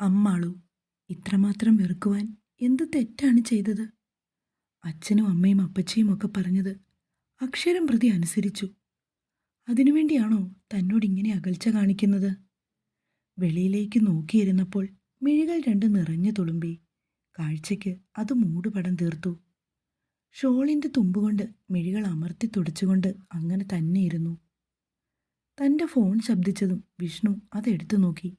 അമ്മാളു ഇത്രമാത്രം വെറുക്കുവാൻ എന്ത് തെറ്റാണ് ചെയ്തത്? അച്ഛനും അമ്മയും അപ്പച്ചിയും ഒക്കെ പറഞ്ഞത് അക്ഷരം പ്രതി അനുസരിച്ചു. അതിനുവേണ്ടിയാണോ തന്നോട് ഇങ്ങനെ അകൽച്ച കാണിക്കുന്നത്? വെളിയിലേക്ക് നോക്കിയിരുന്നപ്പോൾ മിഴികൾ രണ്ട് നിറഞ്ഞു തുളുമ്പി കാഴ്ചയ്ക്ക് അത് മൂടുപടം തീർത്തു. ഷോളിന്റെ തുമ്പുകൊണ്ട് മിഴികൾ അമർത്തി തുടച്ചുകൊണ്ട് അങ്ങനെ തന്നെ ഇരുന്നു തന്റെ ഫോൺ ശബ്ദിച്ചതും വിഷ്ണു അതെടുത്തു നോക്കി.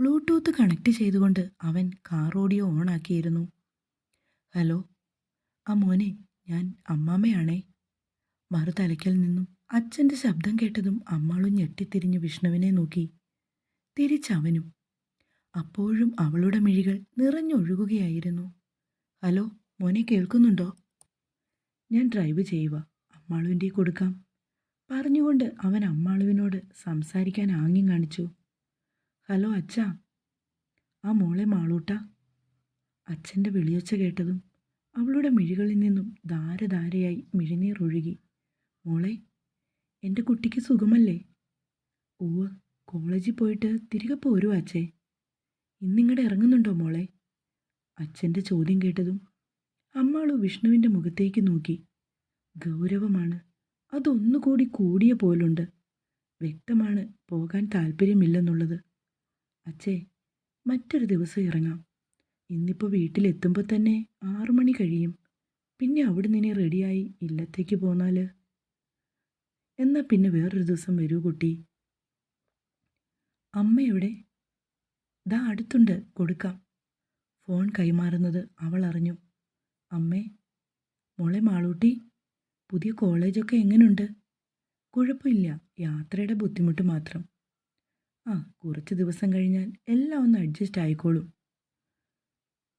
ബ്ലൂടൂത്ത് കണക്ട് ചെയ്തുകൊണ്ട് അവൻ കാർ ഓഡിയോ ഓണാക്കിയിരുന്നു. ഹലോ ആ മോനെ ഞാൻ അമ്മാമ്മയാണേ. മറുതലയ്ക്കൽ നിന്നും അച്ഛന്റെ ശബ്ദം കേട്ടതും അമ്മാളും ഞെട്ടിത്തിരിഞ്ഞ് വിഷ്ണുവിനെ നോക്കി. തിരിച്ചവനും. അപ്പോഴും അവളുടെ മിഴികൾ നിറഞ്ഞൊഴുകുകയായിരുന്നു. ഹലോ മോനെ കേൾക്കുന്നുണ്ടോ? ഞാൻ ഡ്രൈവ് ചെയ്യുക അമ്മാളുവിന്റെ കൊടുക്കാം. പറഞ്ഞുകൊണ്ട് അവൻ അമ്മാളുവിനോട് സംസാരിക്കാൻ ആംഗ്യം കാണിച്ചു. ഹലോ അച്ഛ. ആ മോളെ മാളൂട്ട. അച്ഛന്റെ വിളിയൊച്ച കേട്ടതും അവളുടെ മിഴികളിൽ നിന്നും ധാരധാരയായി മിഴിനീർ ഒഴുകി. മോളെ എന്റെ കുട്ടിക്ക് സുഖമല്ലേ? ഉവ്വ് കോളേജിൽ പോയിട്ട് തിരികെ പോരുമോ അച്ഛേ. ഇന്നിങ്ങടെ ഇറങ്ങുന്നുണ്ടോ മോളെ? അച്ഛന്റെ ചോദ്യം കേട്ടതും അമ്മാളു വിഷ്ണുവിന്റെ മുഖത്തേക്ക് നോക്കി. ഗൗരവമാണ്. അതൊന്നുകൂടി കൂടിയ പോലുണ്ട്. വ്യക്തമാണ് പോകാൻ താല്പര്യമില്ലെന്നുള്ളത് അച്ഛേ മറ്റൊരു ദിവസം ഇറങ്ങാം. ഇന്നിപ്പോൾ വീട്ടിലെത്തുമ്പോൾ തന്നെ ആറു മണി കഴിയും. പിന്നെ അവിടെ നിന്നെ റെഡിയായി ഇല്ലത്തേക്ക് പോന്നാൽ എന്നാൽ പിന്നെ വേറൊരു ദിവസം വരൂ കുട്ടി. അമ്മ എവിടെ ദാ അടുത്തുണ്ട് കൊടുക്കാം. ഫോൺ കൈമാറുന്നത് അവൾ അറിഞ്ഞു. അമ്മേ മോളെ മാളൂട്ടി പുതിയ കോളേജൊക്കെ എങ്ങനെയുണ്ട് കുഴപ്പമില്ല യാത്രയുടെ ബുദ്ധിമുട്ട് മാത്രം. ആ കുറച്ച് ദിവസം കഴിഞ്ഞാൽ എല്ലാം ഒന്ന് അഡ്ജസ്റ്റ് ആയിക്കോളും.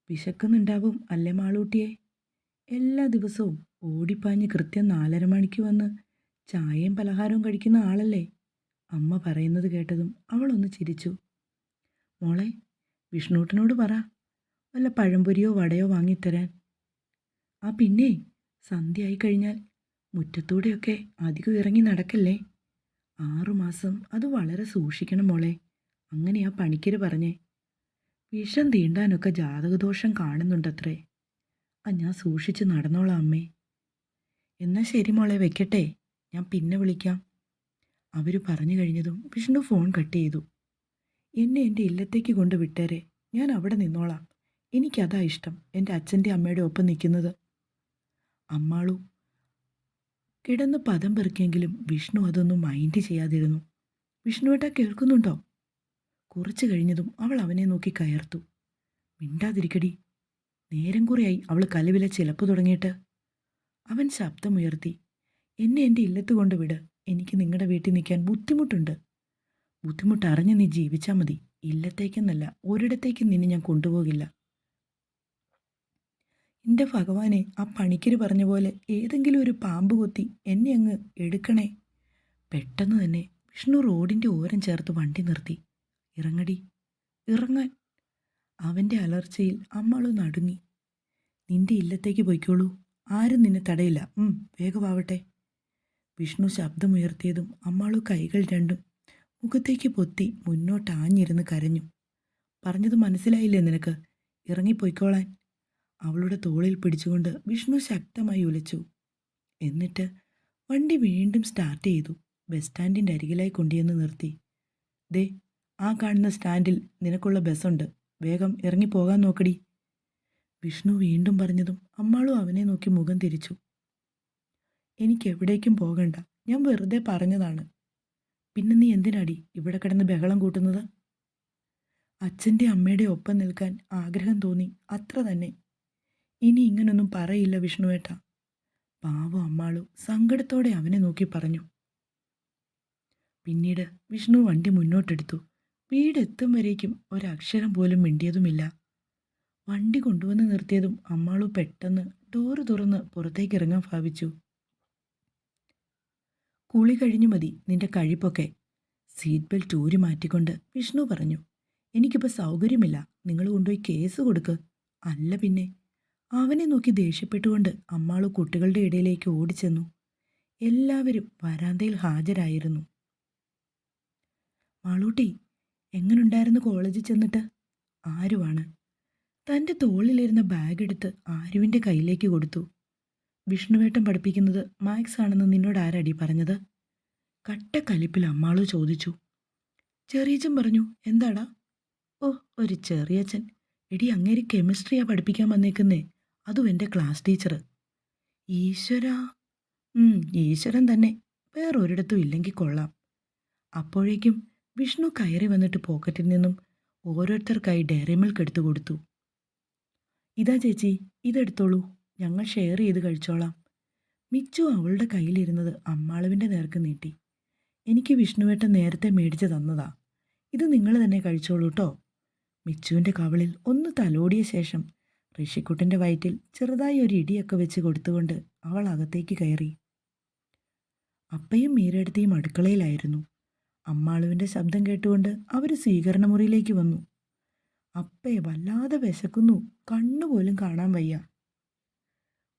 വിശക്കുന്നുണ്ടാവും അല്ലേ മാളൂട്ടിയെ? എല്ലാ ദിവസവും ഓടിപ്പാഞ്ഞ് കൃത്യം നാലര മണിക്ക് വന്ന് ചായയും പലഹാരവും കഴിക്കുന്ന ആളല്ലേ? അമ്മ പറയുന്നത് കേട്ടതും അവളൊന്ന് ചിരിച്ചു. മോളെ വിഷ്ണുട്ടനോട് പറ. വല്ല പഴംപൊരിയോ വടയോ വാങ്ങിത്തരാൻ. ആ പിന്നെ സന്ധ്യയായി കഴിഞ്ഞാൽ മുറ്റത്തൂടെയൊക്കെ അധികം ഇറങ്ങി നടക്കല്ലേ? ആറുമാസം അത് വളരെ സൂക്ഷിക്കണം മോളെ. അങ്ങനെയാ പണിക്കര് പറഞ്ഞേ. വിഷം തീണ്ടാനൊക്കെ ജാതകദോഷം കാണുന്നുണ്ടത്രേ. ആ ഞാൻ സൂക്ഷിച്ച് നടന്നോളാം അമ്മേ. എന്നാൽ ശരി മോളെ വെക്കട്ടെ. ഞാൻ പിന്നെ വിളിക്കാം. അവർ പറഞ്ഞു കഴിഞ്ഞതും വിഷ്ണു ഫോൺ കട്ട് ചെയ്തു. എന്നെ എന്റെ ഇല്ലത്തേക്ക് കൊണ്ട് വിട്ടേരെ. ഞാൻ അവിടെ നിന്നോളാം. എനിക്കതാ ഇഷ്ടം എന്റെ അച്ഛന്റെ അമ്മയുടെ ഒപ്പം നിൽക്കുന്നത്. അമ്മാളു കിടന്ന് പദം പെറുക്കിയെങ്കിലും വിഷ്ണു അതൊന്നും മൈൻഡ് ചെയ്യാതിരുന്നു. വിഷ്ണുവേട്ട കേൾക്കുന്നുണ്ടോ? കുറച്ചു കഴിഞ്ഞതും അവൾ അവനെ നോക്കി കയർത്തു. മിണ്ടാതിരിക്കടി. നേരം കുറയായി അവൾ കലവില ചിലപ്പ് തുടങ്ങിയിട്ട്. അവൻ ശബ്ദമുയർത്തി. എന്നെ എന്റെ ഇല്ലത്ത് കൊണ്ട് വിട്. എനിക്ക് നിങ്ങളുടെ വീട്ടിൽ നിൽക്കാൻ ബുദ്ധിമുട്ടുണ്ട്. ബുദ്ധിമുട്ടറിഞ്ഞ് നീ ജീവിച്ചാൽ മതി. ഇല്ലത്തേക്കെന്നല്ല ഒരിടത്തേക്കും നിന്നെ ഞാൻ കൊണ്ടുപോകില്ല. എന്റെ ഭഗവാനെ ആ പണിക്കര് പറഞ്ഞ പോലെ ഏതെങ്കിലും ഒരു പാമ്പ് കൊത്തി എന്നെ അങ്ങ് എടുക്കണേ. പെട്ടെന്ന് തന്നെ വിഷ്ണു റോഡിന്റെ ഓരം ചേർത്ത് വണ്ടി നിർത്തി. ഇറങ്ങടി. ഇറങ്ങാൻ. അവന്റെ അലർച്ചയിൽ അമ്മളു നടുങ്ങി. നിന്റെ ഇല്ലത്തേക്ക് പോയിക്കോളൂ. ആരും നിന്നെ തടയില്ല. ഉം, വേഗമാവട്ടെ. വിഷ്ണു ശബ്ദമുയർത്തിയതും അമ്മാളു കൈകൾ രണ്ടും മുഖത്തേക്ക് പൊത്തി മുന്നോട്ട് ആഞ്ഞിരുന്ന് കരഞ്ഞു. പറഞ്ഞത് മനസ്സിലായില്ലേ നിനക്ക്? ഇറങ്ങിപ്പോയിക്കോളാൻ. അവളുടെ തോളിൽ പിടിച്ചുകൊണ്ട് വിഷ്ണു ശക്തമായി ഉലച്ചു എന്നിട്ട് വണ്ടി വീണ്ടും സ്റ്റാർട്ട് ചെയ്തു. ബസ് സ്റ്റാൻഡിന്റെ അരികിലായി കൊണ്ടുവന്ന് നിർത്തി. ദേ ആ കാണുന്ന സ്റ്റാൻഡിൽ നിനക്കുള്ള ബസ്സുണ്ട്. വേഗം ഇറങ്ങിപ്പോകാൻ നോക്കടി. വിഷ്ണു വീണ്ടും പറഞ്ഞതും അമ്മാളും അവനെ നോക്കി മുഖം തിരിച്ചു. എനിക്ക് എവിടേക്കും പോകണ്ട. ഞാൻ വെറുതെ പറഞ്ഞതാണ്. പിന്നെ നീ എന്തിനാടി ഇവിടെ കിടന്ന് ബഹളം കൂട്ടുന്നത്? അച്ഛന്റെ അമ്മയുടെ ഒപ്പം നിൽക്കാൻ ആഗ്രഹം തോന്നി. അത്ര തന്നെ. ഇനി ഇങ്ങനൊന്നും പറയില്ല വിഷ്ണുവേട്ട. പാവം അമ്മാളു സങ്കടത്തോടെ അവനെ നോക്കി പറഞ്ഞു. പിന്നീട് വിഷ്ണു വണ്ടി മുന്നോട്ടെടുത്തു. വീടെത്തും വരേക്കും ഒരക്ഷരം പോലും മിണ്ടിയതുമില്ല. വണ്ടി കൊണ്ടുവന്ന് നിർത്തിയതും അമ്മാളു പെട്ടെന്ന് ഡോറ് തുറന്ന് പുറത്തേക്ക് ഇറങ്ങാൻ ഭാവിച്ചു. കുളി കഴിഞ്ഞു മതി നിന്റെ കഴിപ്പൊക്കെ. സീറ്റ് ബെൽറ്റ് ഊരി മാറ്റിക്കൊണ്ട് വിഷ്ണു പറഞ്ഞു. എനിക്കിപ്പോൾ സൗകര്യമില്ല. നിങ്ങൾ കൊണ്ടുപോയി കേസ് കൊടുക്ക്. അല്ല പിന്നെ അവനെ നോക്കി ദേഷ്യപ്പെട്ടുകൊണ്ട് അമ്മാളു കുട്ടികളുടെ ഇടയിലേക്ക് ഓടിച്ചെന്നു. എല്ലാവരും വരാന്തയിൽ ഹാജരായിരുന്നു. മാളൂട്ടി എങ്ങനുണ്ടായിരുന്നു കോളേജിൽ ചെന്നിട്ട്? ആരുവാണ്? തന്റെ തോളിലിരുന്ന ബാഗ് എടുത്ത് ആരുവിന്റെ കയ്യിലേക്ക് കൊടുത്തു. വിഷ്ണുവേട്ടൻ പഠിപ്പിക്കുന്നത് മാക്സ് ആണെന്ന് നിന്നോട് ആരടി പറഞ്ഞത്? കട്ട കലിപ്പിൽ അമ്മാളു ചോദിച്ചു. ചെറിയച്ചൻ പറഞ്ഞു എന്താടാ? ഓ ഒരു ചെറിയച്ചൻ എടി അങ്ങേര് കെമിസ്ട്രിയാ പഠിപ്പിക്കാൻ വന്നേക്കുന്നേ. അതും എന്റെ ക്ലാസ് ടീച്ചർ ഈശ്വര. ഈശ്വരൻ തന്നെ. വേറൊരിടത്തും ഇല്ലെങ്കിൽ കൊള്ളാം. അപ്പോഴേക്കും വിഷ്ണു കയറി വന്നിട്ട് പോക്കറ്റിൽ നിന്നും ഓരോരുത്തർക്കായി ഡയറി മിൽക്ക് എടുത്തു കൊടുത്തു. ഇതാ ചേച്ചി ഇതെടുത്തോളൂ. ഞങ്ങൾ ഷെയർ ചെയ്ത് കഴിച്ചോളാം. മിച്ചു അവളുടെ കയ്യിലിരുന്നത് അമ്മാളുവിന്റെ നേർക്ക് നീട്ടി. എനിക്ക് വിഷ്ണുവേട്ടൻ നേരത്തെ മേടിച്ച് തന്നതാ. ഇത് നിങ്ങൾ തന്നെ കഴിച്ചോളൂ കേട്ടോ മിച്ചുവിന്റെ കവളിൽ ഒന്ന് തലോടിയ ശേഷം ഋഷിക്കുട്ടന്റെ വയറ്റിൽ ചെറുതായി ഒരു ഇടിയൊക്കെ വെച്ച് കൊടുത്തുകൊണ്ട് അവൾ അകത്തേക്ക് കയറി. അപ്പയും മീരടുത്തിയും അടുക്കളയിലായിരുന്നു. അമ്മാളുവിന്റെ ശബ്ദം കേട്ടുകൊണ്ട് അവർ സ്വീകരണ മുറിയിലേക്ക് വന്നു. അപ്പയെ വല്ലാതെ വിശക്കുന്നു. കണ്ണുപോലും കാണാൻ വയ്യ.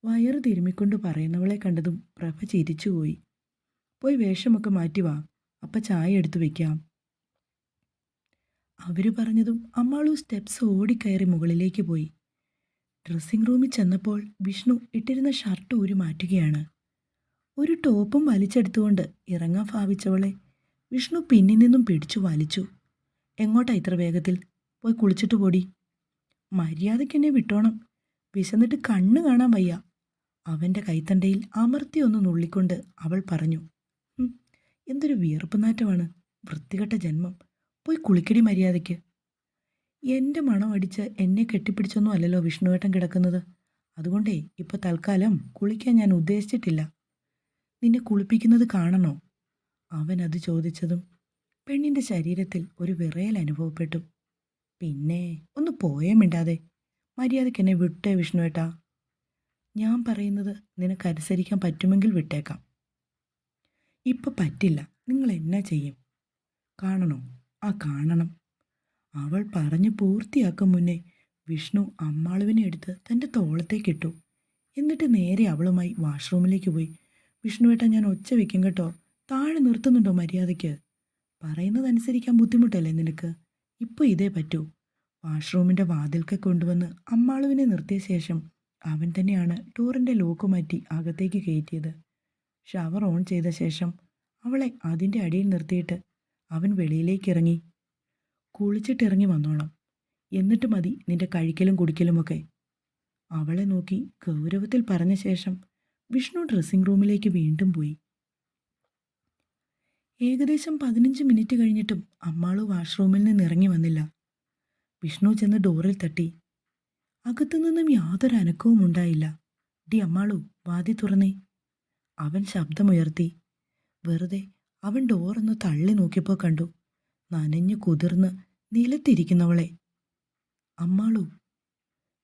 വയറ് തിരുമ്മിക്കൊണ്ട് പറയുന്നവളെ കണ്ടതും പ്രഭ ചിരിച്ചുപോയി പോയി. വേഷമൊക്കെ മാറ്റി വാ. അപ്പ ചായ എടുത്തു വെക്കാം. അവർ പറഞ്ഞതും അമ്മാളു സ്റ്റെപ്സ് ഓടിക്കയറി മുകളിലേക്ക് പോയി. ഡ്രസ്സിംഗ് റൂമിൽ ചെന്നപ്പോൾ വിഷ്ണു ഇട്ടിരുന്ന ഷർട്ട് ഊരി മാറ്റുകയാണ്. ഒരു ടോപ്പും വലിച്ചെടുത്തുകൊണ്ട് ഇറങ്ങാൻ ഭാവിച്ചവളെ വിഷ്ണു പിന്നിൽ നിന്നും പിടിച്ചു വലിച്ചു. എങ്ങോട്ടാ ഇത്ര വേഗത്തിൽ? പോയി കുളിച്ചിട്ട് പോടി. മര്യാദയ്ക്ക് എന്നെ വിട്ടോണം. വിശന്നിട്ട് കണ്ണ് കാണാൻ വയ്യ. അവന്റെ കൈത്തണ്ടയിൽ അമർത്തി ഒന്ന് നുള്ളിക്കൊണ്ട് അവൾ പറഞ്ഞു എന്തൊരു വിയർപ്പ് നാറ്റമാണ്. വൃത്തികെട്ട ജന്മം. പോയി കുളിക്കടി മര്യാദയ്ക്ക്. എന്റെ മണം അടിച്ച് എന്നെ കെട്ടിപ്പിടിച്ചൊന്നും അല്ലല്ലോ വിഷ്ണുവേട്ടൻ കിടക്കുന്നത്. അതുകൊണ്ടേ ഇപ്പോൾ തൽക്കാലം കുളിക്കാൻ ഞാൻ ഉദ്ദേശിച്ചിട്ടില്ല. നിന്നെ കുളിപ്പിക്കുന്നത് കാണണോ? അവൻ അത് ചോദിച്ചതും പെണ്ണിന്റെ ശരീരത്തിൽ ഒരു വിറയൽ അനുഭവപ്പെട്ടു. പിന്നെ ഒന്ന് പോയേ മിണ്ടാതെ. മര്യാദയ്ക്ക് എന്നെ വിട്ടേ വിഷ്ണുവേട്ടാ. ഞാൻ പറയുന്നത് നിനക്കനുസരിക്കാൻ പറ്റുമെങ്കിൽ വിട്ടേക്കാം. ഇപ്പം പറ്റില്ല. നിങ്ങൾ എന്നാ ചെയ്യും? കാണണോ? ആ കാണണം. അവൾ പറഞ്ഞു പൂർത്തിയാക്കും മുന്നേ വിഷ്ണു അമ്മാളുവിനെ എടുത്ത് തന്റെ തോളത്തേക്കിട്ടു എന്നിട്ട് നേരെ അവളുമായി വാഷ്റൂമിലേക്ക് പോയി. വിഷ്ണുവേട്ട ഞാൻ ഒച്ച വെക്കും കേട്ടോ. താഴെ നിർത്തുന്നുണ്ടോ മര്യാദയ്ക്ക്? പറയുന്നതനുസരിക്കാൻ ബുദ്ധിമുട്ടല്ലേ നിനക്ക്? ഇപ്പോൾ ഇതേ പറ്റൂ. വാഷ്റൂമിന്റെ വാതിൽക്കെ കൊണ്ടുവന്ന് അമ്മാളുവിനെ നിർത്തിയ ശേഷം അവൻ തന്നെയാണ് ടൂറിന്റെ ലോക്ക് മാറ്റി അകത്തേക്ക് കയറ്റിയത്. ഷവർ ഓൺ ചെയ്ത ശേഷം അവളെ അതിന്റെ അടിയിൽ നിർത്തിയിട്ട് അവൻ വെളിയിലേക്ക് ഇറങ്ങി. കുളിച്ചിട്ടിറങ്ങി വന്നോണം എന്നിട്ട് മതി നിന്റെ കഴിക്കലും കുടിക്കലുമൊക്കെ. അവളെ നോക്കി ഗൗരവത്തിൽ പറഞ്ഞ ശേഷം വിഷ്ണു ഡ്രസ്സിംഗ് റൂമിലേക്ക് വീണ്ടും പോയി. ഏകദേശം പതിനഞ്ച് മിനിറ്റ് കഴിഞ്ഞിട്ടും അമ്മാൾ വാഷ്റൂമിൽ നിന്ന് ഇറങ്ങി വന്നില്ല. വിഷ്ണു ചെന്ന് ഡോറിൽ തട്ടി. അകത്തുനിന്നും യാതൊരു അനക്കവും ഉണ്ടായില്ല. ഡി അമ്മാളു വാതി തുറന്നേ. അവൻ ശബ്ദമുയർത്തി. വെറുതെ അവൻ ഡോറൊന്ന് തള്ളി നോക്കിയപ്പോൾ കണ്ടു. നനഞ്ഞു കുതിർന്ന് നിലത്തിരിക്കുന്നവളെ. അമ്മാളു.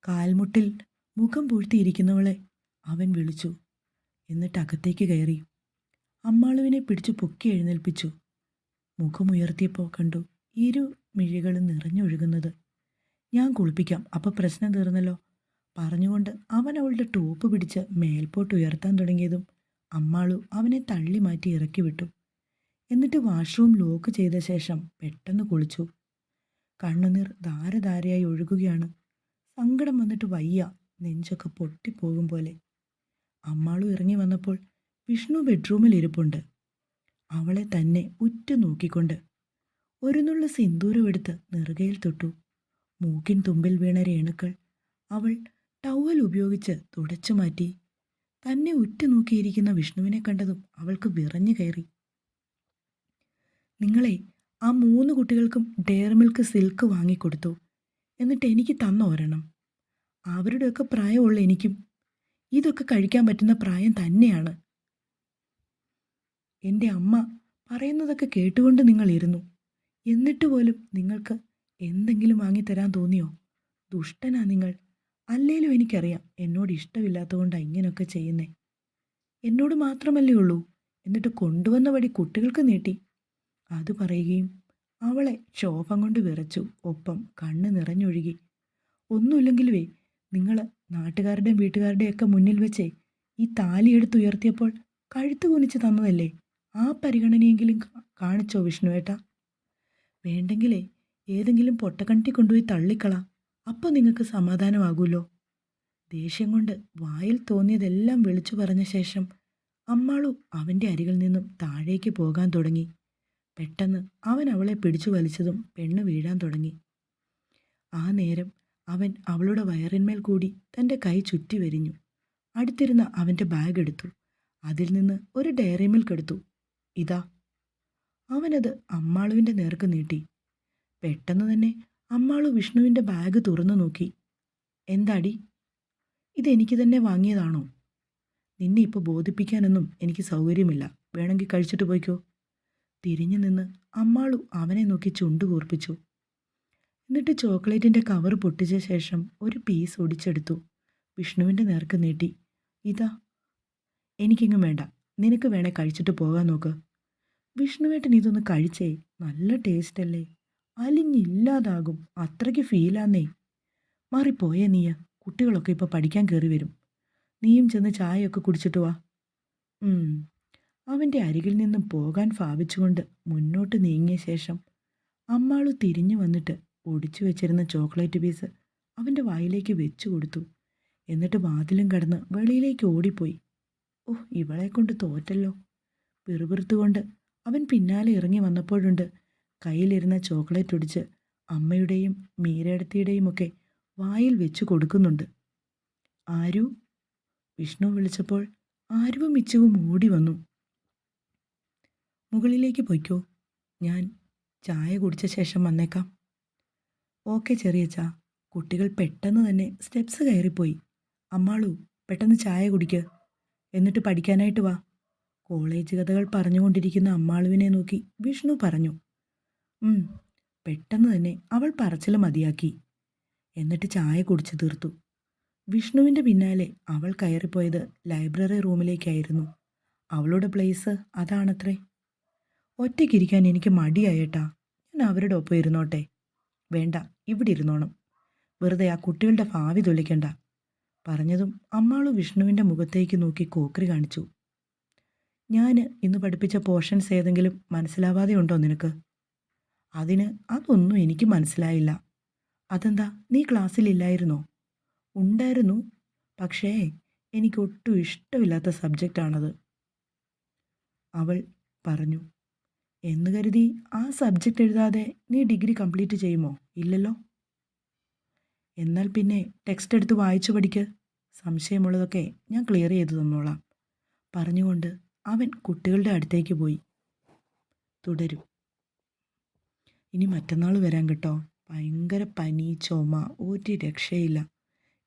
കാൽമുട്ടിൽ മുഖം പൂഴ്ത്തിയിരിക്കുന്നവളെ അവൻ വിളിച്ചു. എന്നിട്ട് അകത്തേക്ക് കയറി. അമ്മാളുവിനെ പിടിച്ചു പൊക്കി എഴുന്നേൽപ്പിച്ചു. മുഖമുയർത്തിയപ്പോൾ കണ്ടു ഇരു മിഴികളും നിറഞ്ഞൊഴുകുന്നത്. ഞാൻ കുളിപ്പിക്കാം അപ്പം പ്രശ്നം തീർന്നല്ലോ. പറഞ്ഞുകൊണ്ട് അവൻ അവളുടെ ടോപ്പ് പിടിച്ച് മേൽപോട്ട് ഉയർത്താൻ തുടങ്ങിയതും അമ്മാളു അവനെ തള്ളി മാറ്റി ഇറക്കി വിട്ടു. എന്നിട്ട് വാഷ്റൂം ലോക്ക് ചെയ്ത ശേഷം പെട്ടെന്ന് കുളിച്ചു. കണ്ണുനീർ ധാരധാരയായി ഒഴുകുകയാണ്. സങ്കടം വന്നിട്ട് വയ്യ. നെഞ്ചൊക്കെ പൊട്ടിപ്പോകും പോലെ. അമ്മാളു ഇറങ്ങി വന്നപ്പോൾ വിഷ്ണു ബെഡ്റൂമിൽ ഇരിപ്പുണ്ട്. അവളെ തന്നെ ഉറ്റു നോക്കിക്കൊണ്ട് ഒരു നുള്ള സിന്ദൂരം എടുത്ത് നെറുകയിൽ തൊട്ടു. മൂക്കിൻ തുമ്പിൽ വീണ രേണുക്കൾ അവൾ ടവൽ ഉപയോഗിച്ച് തുടച്ചു മാറ്റി. തന്നെ ഉറ്റുനോക്കിയിരിക്കുന്ന വിഷ്ണുവിനെ കണ്ടതും അവൾക്ക് വിറഞ്ഞു കയറി. നിങ്ങളെ ആ മൂന്ന് കുട്ടികൾക്കും ഡെയർ മിൽക്ക് സിൽക്ക് വാങ്ങിക്കൊടുത്തു. എന്നിട്ട് എനിക്ക് തന്ന ഒരെണ്ണം. അവരുടെയൊക്കെ പ്രായമുള്ള എനിക്കും ഇതൊക്കെ കഴിക്കാൻ പറ്റുന്ന പ്രായം തന്നെയാണ്. എന്റെ അമ്മ പറയുന്നതൊക്കെ കേട്ടുകൊണ്ട് നിങ്ങൾ ഇരുന്നു. എന്നിട്ട് പോലും നിങ്ങൾക്ക് എന്തെങ്കിലും വാങ്ങിത്തരാൻ തോന്നിയോ? ദുഷ്ടനാ നിങ്ങൾ. അല്ലേലും എനിക്കറിയാം എന്നോട് ഇഷ്ടമില്ലാത്തതുകൊണ്ടാണ് ഇങ്ങനെയൊക്കെ ചെയ്യുന്നേ. എന്നോട് മാത്രമല്ലേ ഉള്ളൂ. എന്നിട്ട് കൊണ്ടുവന്ന വഴി കുട്ടികൾക്ക് നീട്ടി. അത് പറയുകയും അവളെ ശോഭം കൊണ്ട് വിറച്ചു ഒപ്പം കണ്ണ് നിറഞ്ഞൊഴുകി. ഒന്നുമില്ലെങ്കിലുവേ നിങ്ങൾ നാട്ടുകാരുടെയും വീട്ടുകാരുടെയും ഒക്കെ മുന്നിൽ വെച്ചേ ഈ താലി എടുത്തുയർത്തിയപ്പോൾ കഴുത്ത് കുനിച്ച് തന്നതല്ലേ? ആ പരിഗണനയെങ്കിലും കാണിച്ചോ വിഷ്ണുവേട്ട. വേണ്ടെങ്കിലേ ഏതെങ്കിലും പൊട്ടക്കണ്ടി കൊണ്ടുപോയി തള്ളിക്കള. അപ്പോൾ നിങ്ങൾക്ക് സമാധാനമാകുമല്ലോ ദേഷ്യം കൊണ്ട് വായിൽ തോന്നിയതെല്ലാം വിളിച്ചു പറഞ്ഞ ശേഷം അമ്മാളു അവന്റെ അരികിൽ നിന്നും താഴേക്ക് പോകാൻ തുടങ്ങി. പെട്ടെന്ന് അവൻ അവളെ പിടിച്ചു വലിച്ചതും പെണ്ണ് വീഴാൻ തുടങ്ങി. ആ നേരം അവൻ അവളുടെ വയറിന്മേൽ കൂടി തന്റെ കൈ ചുറ്റി വരിഞ്ഞു. അടുത്തിരുന്ന അവന്റെ ബാഗ് എടുത്തു. അതിൽ നിന്ന് ഒരു ഡയറി മിൽക്ക് എടുത്തു. ഇതാ. അവനത് അമ്മാളുവിന്റെ നേർക്ക് നീട്ടി. പെട്ടെന്ന് തന്നെ അമ്മാളു വിഷ്ണുവിന്റെ ബാഗ് തുറന്നു നോക്കി. എന്താടി? ഇതെനിക്ക് തന്നെ വാങ്ങിയതാണോ? നിന്നെ ഇപ്പോൾ ബോധിപ്പിക്കാനൊന്നും എനിക്ക് സൗകര്യമില്ല. വേണമെങ്കിൽ കഴിച്ചിട്ട് പോയിക്കോ. തിരിഞ്ഞു നിന്ന് അമ്മാളു അവനെ നോക്കി ചുണ്ടു കൂർപ്പിച്ചു. എന്നിട്ട് ചോക്ലേറ്റിന്റെ കവർ പൊട്ടിച്ച ശേഷം ഒരു പീസ് ഒടിച്ചെടുത്തു. വിഷ്ണുവിന്റെ നേർക്ക് നീട്ടി. ഇതാ എനിക്കിങ്ങും വേണ്ട. നിനക്ക് വേണേ കഴിച്ചിട്ട് പോകാൻ നോക്ക്. വിഷ്ണുവേട്ടൻ ഇതൊന്ന് കഴിച്ചേ. നല്ല ടേസ്റ്റ് അല്ലേ അലിഞ്ഞില്ലാതാകും. അത്രയ്ക്ക് ഫീലാന്നേ. മാറിപ്പോയേ നീയ. കുട്ടികളൊക്കെ ഇപ്പോൾ പഠിക്കാൻ കയറി വരും നീയും ചെന്ന് ചായയൊക്കെ കുടിച്ചിട്ട് വാ. അവന്റെ അരികിൽ നിന്നും പോകാൻ ഭാവിച്ചുകൊണ്ട് മുന്നോട്ട് നീങ്ങിയ ശേഷം അമ്മാളു തിരിഞ്ഞു വന്നിട്ട് ഒടിച്ചു വെച്ചിരുന്ന ചോക്ലേറ്റ് പീസ് അവന്റെ വായിലേക്ക് വെച്ചു കൊടുത്തു. എന്നിട്ട് വാതിലും കടന്ന് വെളിയിലേക്ക് ഓടിപ്പോയി. ഓ ഇവളെ കൊണ്ട് തോറ്റല്ലോ. പിറുപിറുത്തുകൊണ്ട് അവൻ പിന്നാലെ ഇറങ്ങി വന്നപ്പോഴുണ്ട് കയ്യിലിരുന്ന ചോക്ലേറ്റ് ഒടിച്ച് അമ്മയുടെയും മീരടത്തിയുടെയും ഒക്കെ വായിൽ വെച്ചു കൊടുക്കുന്നുണ്ട്. ആരു? വിഷ്ണു വിളിച്ചപ്പോൾ ആരുവും മിച്ചവും ഓടി വന്നു. മുകളിലേക്ക് പൊയ്ക്കോ. ഞാൻ ചായ കുടിച്ച ശേഷം വന്നേക്കാം. ഓക്കെ ചെറിയച്ച കുട്ടികൾ പെട്ടെന്ന് തന്നെ സ്റ്റെപ്സ് കയറിപ്പോയി. അമ്മാളു പെട്ടെന്ന് ചായ കുടിക്ക്. എന്നിട്ട് പഠിക്കാനായിട്ട് വാ. കോളേജ് കഥകൾ പറഞ്ഞുകൊണ്ടിരിക്കുന്ന അമ്മാളുവിനെ നോക്കി വിഷ്ണു പറഞ്ഞു. പെട്ടെന്ന് തന്നെ അവൾ പറച്ചിൽ മതിയാക്കി. എന്നിട്ട് ചായ കുടിച്ചു തീർത്തു. വിഷ്ണുവിന്റെ പിന്നാലെ അവൾ കയറിപ്പോയത് ലൈബ്രറി റൂമിലേക്കായിരുന്നു. അവളുടെ പ്ലേസ് അതാണത്രേ. ഒറ്റയ്ക്കിരിക്കാൻ എനിക്ക് മടിയായേട്ടാ. ഞാൻ അവരുടെ ഒപ്പം ഇരുന്നോട്ടെ. വേണ്ട ഇവിടെ ഇരുന്നോണം. വെറുതെ ആ കുട്ടികളുടെ ഭാവി തൊലിക്കണ്ട. പറഞ്ഞതും അമ്മാളു വിഷ്ണുവിന്റെ മുഖത്തേക്ക് നോക്കി കോക്രി കാണിച്ചു. ഞാൻ ഇന്ന് പഠിപ്പിച്ച പോർഷൻസ് ഏതെങ്കിലും മനസ്സിലാവാതെ ഉണ്ടോ നിനക്ക്? അതിന് അതൊന്നും എനിക്ക് മനസ്സിലായില്ല. അതെന്താ നീ ക്ലാസ്സിലില്ലായിരുന്നോ ഉണ്ടായിരുന്നു പക്ഷേ എനിക്കൊട്ടും ഇഷ്ടമില്ലാത്ത സബ്ജക്റ്റാണത് അവൾ പറഞ്ഞു എന്ന് കരുതി ആ സബ്ജക്റ്റ് എഴുതാതെ നീ ഡിഗ്രി കംപ്ലീറ്റ് ചെയ്യുമോ? ഇല്ലല്ലോ. എന്നാൽ പിന്നെ ടെക്സ്റ്റ് എടുത്ത് വായിച്ചു പഠിക്ക്. സംശയമുള്ളതൊക്കെ ഞാൻ ക്ലിയർ ചെയ്തു തന്നോളാം. പറഞ്ഞുകൊണ്ട് അവൻ കുട്ടികളുടെ അടുത്തേക്ക് പോയി. തുടരും. ഇനി മറ്റന്നാൾ വരാൻ കേട്ടോ. ഭയങ്കര പനി ചുമ ഒരു രക്ഷയില്ല.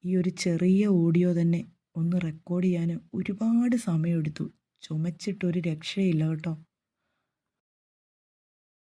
ഈ ഒരു ചെറിയ ഓഡിയോ തന്നെ ഒന്ന് റെക്കോർഡ് ചെയ്യാൻ ഒരുപാട് സമയമെടുത്തു. ചുമച്ചിട്ടൊരു രക്ഷയില്ല കേട്ടോ.